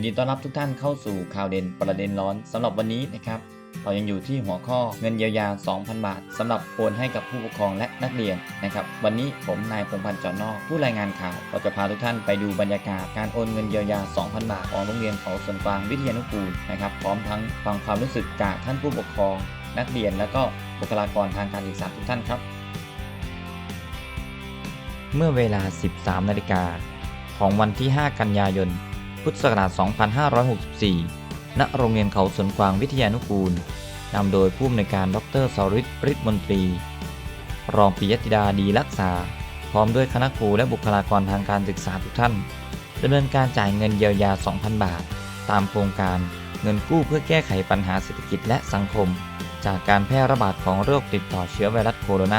ยินดีต้อนรับทุกท่านเข้าสู่ข่าวเด่นประเด็นร้อนสำหรับวันนี้นะครับเรายังอยู่ที่หัวข้อเงินเยียวยา 2,000 บาทสำหรับโอนให้กับผู้ปกครองและนักเรียนนะครับ วันนี้ผมนายพงพันธ์จอนนอก ผู้รายงานข่าวเราจะพาทุกท่านไปดูบรรยากาศการโอนเงินเยียวยา 2,000 บาทของโรงเรียนเขาสวนกวางวิทยานุกูลนะครับพร้อมทั้งฟังความรู้สึกจากท่านผู้ปกครอง นักเรียน และก็บุคลากรทางการศึกษาทุกท่านครับ เมื่อเวลา 13 นาฬิกาของวันที่ 5 กันยายน พุทธศักราช 2564 ณ โรงเรียนเขาสวนกวางวิทยานุกูล นำโดยผู้อำนวยการดรสริตปริศมนตรี รองปิยติดาดีรักษา พร้อมด้วยคณะครูและบุคลากรทางการศึกษาทุกท่านดำเนินการจ่ายเงินเยียวยา 2,000 บาท ตามโครงการเงินกู้เพื่อแก้ไขปัญหาเศรษฐกิจและสังคม จากการแพร่ระบาดของโรคติดต่อเชื้อไวรัสโคโรน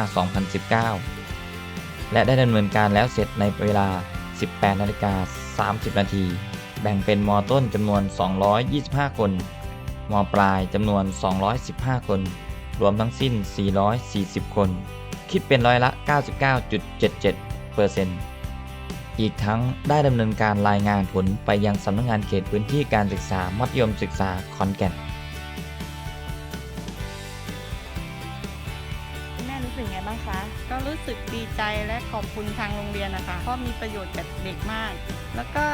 า 2019 และได้ดำเนินการแล้วเสร็จในเวลา 18 นาฬิกา 30 นาที แบ่งเป็นมต้นจำนวน 225 คน มปลายจำนวน 215 คน รวมทั้งสิ้น 440 คน คิดเป็นร้อยละ 99.77%เปอร์เซ็นต์อีกทั้งได้ดำเนินการรายงานผลไปยังสำนักงานเขตพื้นที่การศึกษามัธยมศึกษาขอนแก่นแม่รู้สึกไงบ้างคะ ก็รู้สึกดีใจและขอบคุณทางโรงเรียนนะคะ เพราะมีประโยชน์กับเด็กมาก แล้วก็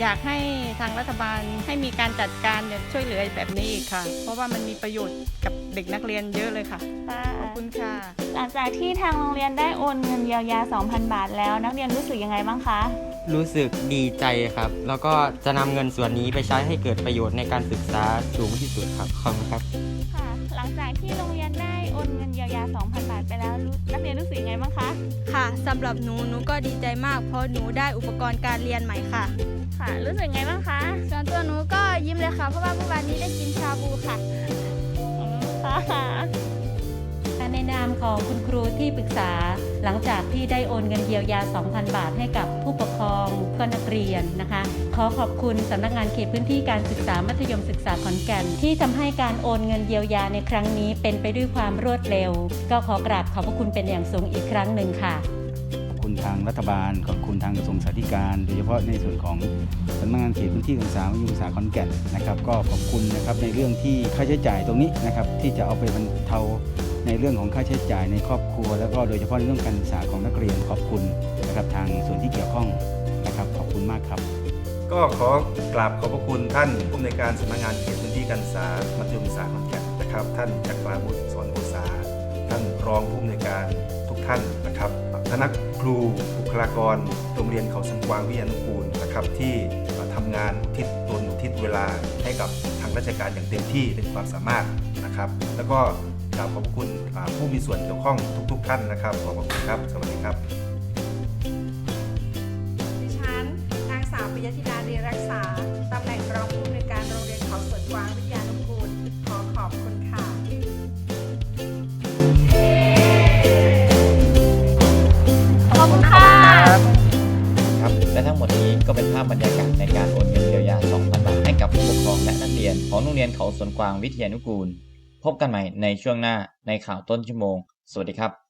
อยากให้ทางรัฐบาลให้มีการจัดการเนี่ยช่วยเหลือแบบนี้อีกค่ะ เพราะว่ามันมีประโยชน์กับเด็กนักเรียนเยอะเลยค่ะ ขอบคุณค่ะ หลังจากที่ทางโรงเรียนได้โอนเงินเยียวยา 2,000 บาทแล้ว นักเรียนรู้สึกยังไงบ้างคะ รู้สึกดีใจครับ แล้วก็จะนำเงินส่วนนี้ไปใช้ให้เกิดประโยชน์ในการศึกษาสูงที่สุดครับขอบคุณครับ ค่ะ หลังจากที่โรงเรียนได้โอนเงินเยียวยา 2,000 บาทไปแล้วรู้นักเรียนรู้สึกยังไงบ้างคะ ค่ะสำหรับหนูหนูก็ดีใจมาก เพราะหนูได้อุปกรณ์การเรียนใหม่ค่ะ ค่ะ รู้สึกยังไงบ้างคะส่วนตัวหนูก็ยิ้มเลยค่ะ เพราะว่าเมื่อวานนี้ได้กินชาบูค่ะอืมค่ะ ในนามของคุณครูที่ปรึกษา หลังจากที่ได้โอนเงินเยียวยา 2,000 บาทให้กับผู้ปกครองก็นักเรียนนะคะ ขอขอบคุณสำนักงานเขตพื้นที่การศึกษามัธยมศึกษาขอนแก่น ที่ทำให้การโอนเงินเยียวยาในครั้งนี้เป็นไปด้วยความรวดเร็ว ก็ขอกราบขอบพระคุณเป็นอย่างสูงอีกครั้งหนึ่งค่ะขอบคุณทางรัฐบาลขอบคุณทางกระทรวงสาธการโดยเฉพาะในส่วนของสำนักงานเขตพื้นที่การศึกษาวิทยาศึกษาขอนแก่นนะครับ ก็ขอบคุณนะครับในเรื่องที่ค่าใช้จ่ายตรงนี้นะครับที่จะเอาไปบรรเทา ในเรื่องของค่าใช้จ่ายในครอบครัว แล้วก็โดยเฉพาะในเรื่องการศึกษาของนักเรียนขอบคุณนะครับทางส่วนที่เกี่ยวข้องนะครับขอบคุณมากครับ ก็ขอกราบขอบพระคุณท่านผู้อำนวยการสำนักงานเขตพื้นที่การศึกษามัธยมศึกษาขอนแก่นนะครับ ท่านจักราวุฒิสอนโกษาท่านรองผู้อำนวยการทุกท่านนะครับคณะครูบุคลากรโรงเรียนเขาสมกวางวิทยานุกูลนะครับที่ทำงานทิศตนทิศเวลาให้กับทางราชการอย่างเต็มที่เป็นความสามารถนะครับ แล้วก็ กราบขอบพระคุณอ่าผู้มีส่วนเกี่ยวข้องทุก ๆ ท่านนะครับ ขอบพระคุณครับ สวัสดีครับดิฉันนางสาวปิยธิดาเรียนรักษาตำแหน่งรองผู้อำนวยการโรงเรียนเขาสวนกวางวิทยานุกูลขอขอบคุณค่ะขอบคุณค่ะครับและทั้งหมดนี้ก็เป็นภาพบรรยากาศในการโอนเงินเยียวยา 2,000 บาทให้กับผู้ปกครองและนักเรียน ของโรงเรียนเขาสวนกวางวิทยานุกูล พบกันใหม่ในช่วงหน้าในข่าวต้นชั่วโมง สวัสดีครับ